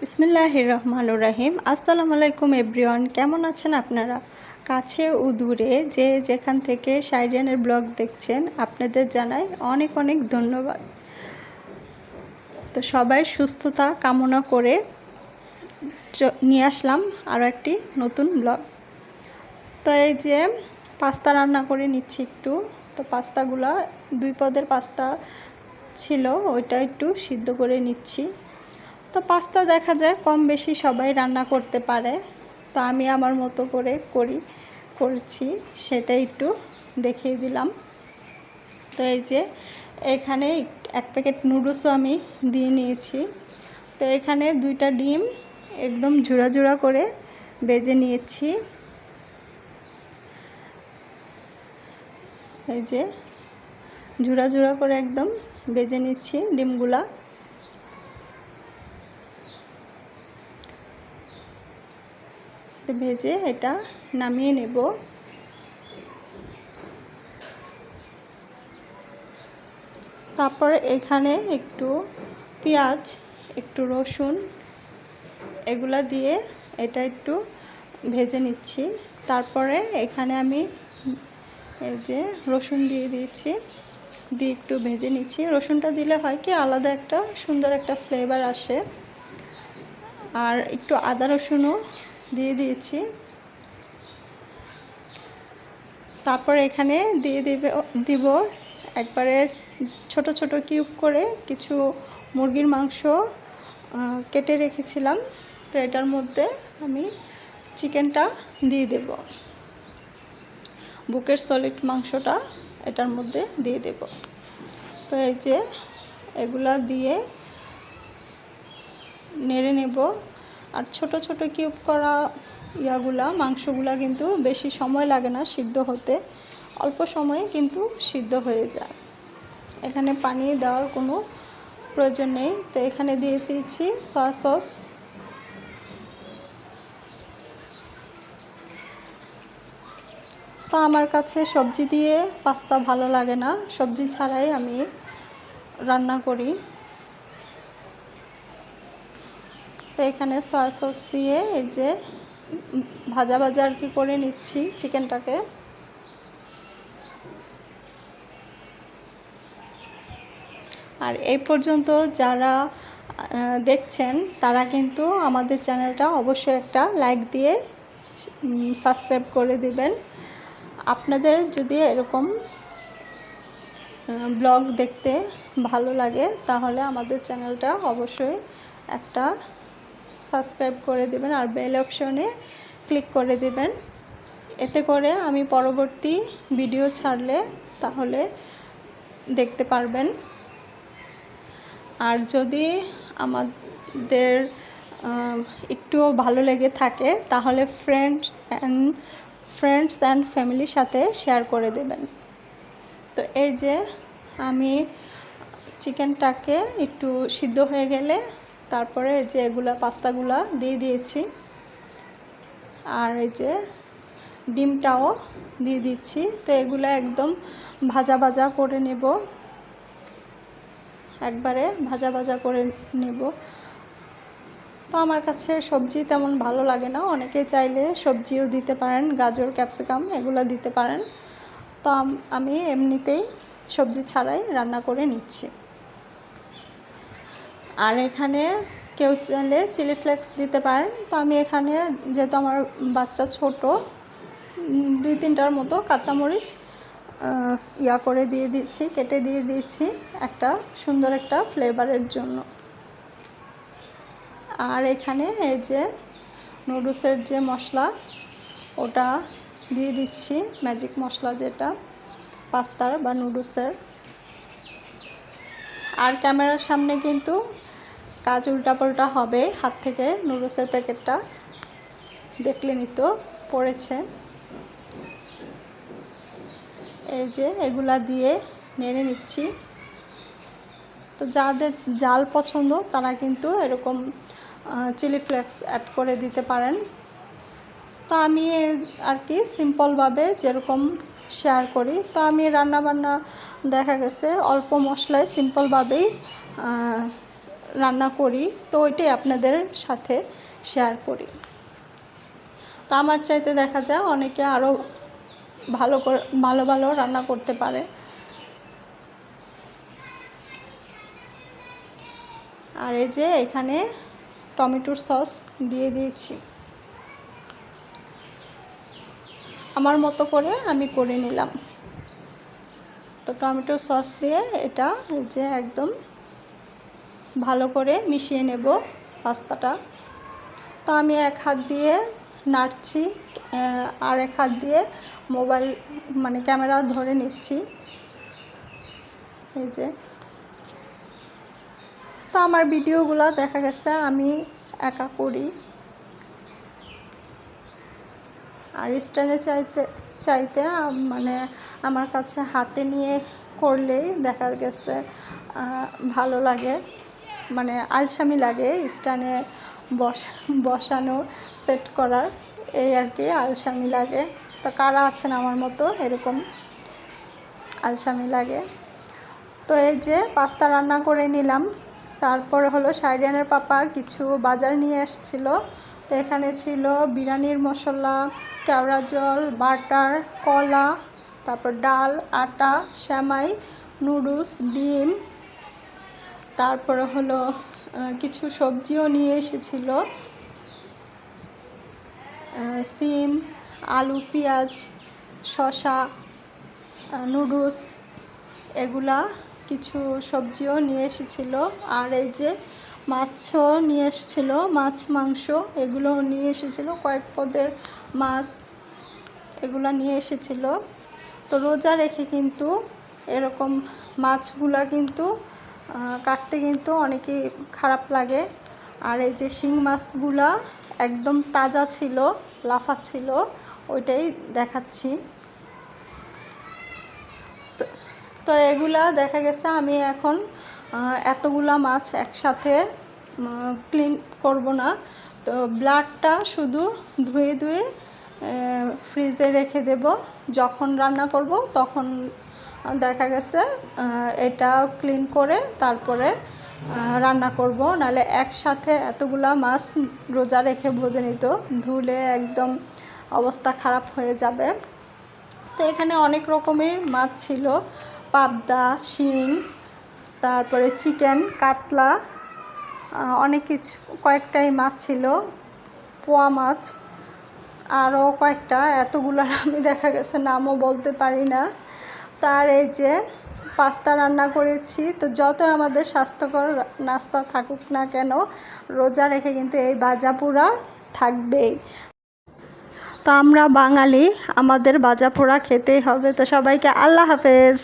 বিসমিল্লাহ রহমানুর রাহিম। আসসালামু আলাইকুম এভরিওয়ান, কেমন আছেন আপনারা? কাছে ও দূরে যে যেখান থেকে সাইরিয়ানের ব্লগ দেখছেন, আপনাদের জানাই অনেক অনেক ধন্যবাদ। তো সবাই সুস্থতা কামনা করে নিয়ে আসলাম আরও একটি নতুন ব্লগ। তো এই যে, পাস্তা রান্না করে নিচ্ছি একটু। তো পাস্তাগুলা, দুই পদের পাস্তা ছিল, ওইটা একটু সিদ্ধ করে নিচ্ছি। তো পাস্তা দেখা যায় কম বেশি সবাই রান্না করতে পারে, তো আমি আমার মতো করে করি, করছি, সেটা একটু দেখিয়ে দিলাম। তো এই যে, এখানে এক- প্যাকেট নুডলসও আমি দিয়ে নিয়েছি। তো এখানে দুইটা ডিম একদম ঝুড়া ঝুড়া করে বেজে নিয়েছি। এই যে ঝুড়া ঝুড়া করে একদম বেজে নিচ্ছি ডিমগুলা। তো ভেজে এটা নামিয়ে নেব। তারপর এখানে একটু পেঁয়াজ, একটু রসুন এগুলা দিয়ে এটা একটু ভেজে নিচ্ছি। তারপরে এখানে আমি এই যে রসুন দিয়ে দিয়েছি। দিয়ে একটু ভেজে নিচ্ছি। রসুনটা দিলে হয় কি, আলাদা একটা সুন্দর একটা ফ্লেভার আসে। আর একটু আদা রসুনও দিয়ে দিয়েছি। তারপর এখানে দিয়ে দিবে, দিব একবারে ছোট ছোট কিউব করে কিছু মুরগির মাংস কেটে রেখেছিলাম। তো এটার মধ্যে আমি চিকেনটা দিয়ে দেব। বুকের সলিড মাংসটা এটার মধ্যে দিয়ে দেব। তো এই যে এগুলা দিয়ে নেড়ে নেব। আর ছোট ছোট কিউব করা ইয়াগুলা, মাংসগুলা কিন্তু বেশি সময় লাগে না সিদ্ধ হতে। অল্প সময়ে কিন্তু সিদ্ধ হয়ে যায়। এখানে পানি দেওয়ার কোনো প্রয়োজন নেই। তো এখানে দিয়ে দিয়েছি সয়া সস তো আমার কাছে সবজি দিয়ে পাস্তা ভালো লাগে না। সবজি ছাড়াই আমি রান্না করি। তো এখানে সয়া সস দিয়ে এই যে ভাজা ভাজা আর কি করে নিচ্ছি চিকেনটাকে আর এই পর্যন্ত যারা দেখছেন, তারা কিন্তু আমাদের চ্যানেলটা অবশ্যই একটা লাইক দিয়ে সাবস্ক্রাইব করে দিবেন। আপনাদের যদি এরকম ব্লগ দেখতে ভালো লাগে, তাহলে আমাদের চ্যানেলটা অবশ্যই একটা সাবস্ক্রাইব করে দেবেন আর বেল অপশনে ক্লিক করে দেবেন। এতে করে আমি পরবর্তী ভিডিও ছাড়লে তাহলে দেখতে পারবেন। আর যদি আমাদের একটুও ভালো লেগে থাকে, তাহলে ফ্রেন্ডস অ্যান্ড ফ্রেন্ডস অ্যান্ড ফ্যামিলির সাথে শেয়ার করে দেবেন। তো এই যে আমি চিকেনটাকে একটু সিদ্ধ হয়ে গেলে তারপরে এই যে এগুলা, পাস্তাগুলা দিয়ে দিয়েছি। আর এই যে ডিমটাও দিয়ে দিচ্ছি। তো এগুলো একদম ভাজা ভাজা করে নেব। একবারে ভাজা ভাজা করে নেব। তো আমার কাছে সবজি তেমন ভালো লাগে না। অনেকে চাইলে সবজিও দিতে পারেন, গাজর, ক্যাপসিকাম এগুলো দিতে পারেন। তো আমি এমনিতেই সবজি ছাড়াই রান্না করে নিচ্ছি। আর এখানে কেউ চাইলে চিলি ফ্লেক্স দিতে পারেন। তো আমি এখানে যেহেতু আমার বাচ্চা ছোট দুই তিনটার মতো কাঁচামরিচ ইয়া করে দিয়ে দিচ্ছি, কেটে দিয়ে দিচ্ছি একটা সুন্দর একটা ফ্লেভারের জন্য। আর এখানে এই যে নুডলসের যে মশলা, ওটা দিয়ে দিচ্ছি ম্যাজিক মশলা যেটা, পাস্তার বা নুডলসের। আর ক্যামেরার সামনে কিন্তু কাজ উল্টাপাল্টা হবে, হাত থেকে নুডলসের প্যাকেটটা দেখলে নিত পড়েছে। এই যে এগুলা দিয়ে নেড়ে নিচ্ছি। তো যাদের জাল পছন্দ তারা কিন্তু এরকম চিলি ফ্লেক্স অ্যাড করে দিতে পারেন। তো আমি আর কি সিম্পলভাবে যেরকম শেয়ার করি। তো আমি রান্না বান্না দেখা গেছে অল্প মশলায় সিম্পলভাবেই রান্না করি। তো ওইটাই আপনাদের সাথে শেয়ার করি। তো আমার চাইতে দেখা যায় অনেকে আরও ভালো করে, ভালো ভালো রান্না করতে পারে। আর এই যে এখানে টমেটোর সস দিয়ে দিয়েছি। আমার মতো করে আমি করে নিলাম। তো টমেটো সস দিয়ে এটা যে একদম ভালো করে মিশিয়ে নেব পাস্তাটা। তো আমি এক হাত দিয়ে নাড়ছি আর এক হাত দিয়ে মোবাইল মানে ক্যামেরা ধরে নিচ্ছি। এই যে তো আমার ভিডিওগুলো দেখা গেছে, আমি একা করি। আর স্ট্যান্ডে চাইতে চাইতে মানে আমার কাছে হাতে নিয়ে করলেই দেখা গেছে ভালো লাগে। মানে আলসামি লাগে স্ট্যান্ডে বস, বসানো, সেট করার, এই আর কি আলসামি লাগে। তো কারা আছেন আমার মতো, এরকম আলসামি লাগে। তো এই যে পাস্তা রান্না করে নিলাম। তারপরে হলো সাইরিয়ানের পাপা কিছু বাজার নিয়ে এসেছিল। তো এখানে ছিল বিরিয়ানির মশলা, কেওড়া জল, বাটার, কলা, তারপর ডাল, আটা শ্যামাই নুডলস, ডিম। তারপরে হলো কিছু সবজিও নিয়ে এসেছিল। সিম, আলু, পেঁয়াজ, শসা নুডলস, এগুলা কিছু সবজিও নিয়ে এসেছিল। আর এই যে মাছও নিয়ে এসেছিল, মাছ, মাংস এগুলো নিয়ে এসেছিল, কয়েক পদের মাছ এগুলো নিয়ে এসেছিল। তো রোজা রেখে কিন্তু এরকম মাছগুলা কিন্তু কাটতে কিন্তু অনেকই খারাপ লাগে। আর এই যে শিং মাছগুলা একদম তাজা ছিল, লাফা ছিল, ওইটাই দেখাচ্ছি তো- তো এগুলা দেখা গেছে আমি এখন এতগুলা মাছ একসাথে ক্লিন করব না। তো ব্লাডটা শুধু ধুয়ে ধুয়ে ফ্রিজে রেখে দেব। যখন রান্না করব তখন দেখা গেছে এটা ক্লিন করে তারপরে রান্না করব। নাহলে একসাথে এতগুলা মাছ রোজা রেখে ভোজে নিত। ধুলে একদম অবস্থা খারাপ হয়ে যাবে। তো এখানে অনেক রকমের মাছ ছিল। পাবদা, শিং, তারপরে চিকেন, কাতলা অনেক কিছু। কয়েকটাই মাছ ছিল, পোয়া মাছ, আরও কয়েকটা এতগুলোর আমি দেখা গেছে নামও বলতে পারি না। তার এই যে পাস্তা রান্না করেছি, তো যত আমাদের স্বাস্থ্যকর নাস্তা থাকুক না কেন, রোজা রেখে কিন্তু এই বাজা পোড়া থাকবেই। তো আমরা বাঙালি, আমাদের বাজা পোড়া খেতেই হবে। তো সবাইকে আল্লাহ হাফেজ।